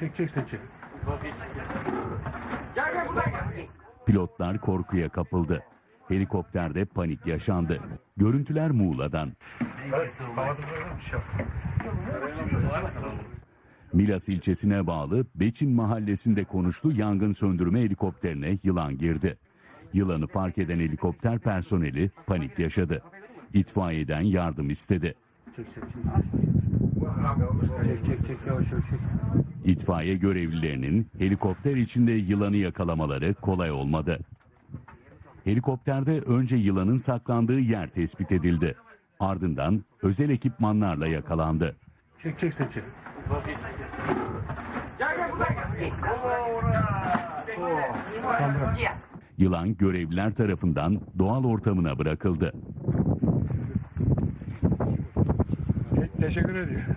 Çek çek sen çek. Gel gel buradan gel. Pilotlar korkuya kapıldı. Helikopterde panik yaşandı. Görüntüler Muğla'dan. Milas ilçesine bağlı Beçin mahallesinde konuştu yangın söndürme helikopterine yılan girdi. Yılanı fark eden helikopter personeli panik yaşadı. İtfaiyeden yardım istedi. Çek çek çek. Çek çek çek yavaş yavaş çek. İtfaiye görevlilerinin helikopter içinde yılanı yakalamaları kolay olmadı. Helikopterde önce yılanın saklandığı yer tespit edildi. Ardından özel ekipmanlarla yakalandı. Çek çek sen çek. Yılan görevliler tarafından doğal ortamına bırakıldı. Teşekkür ediyorum.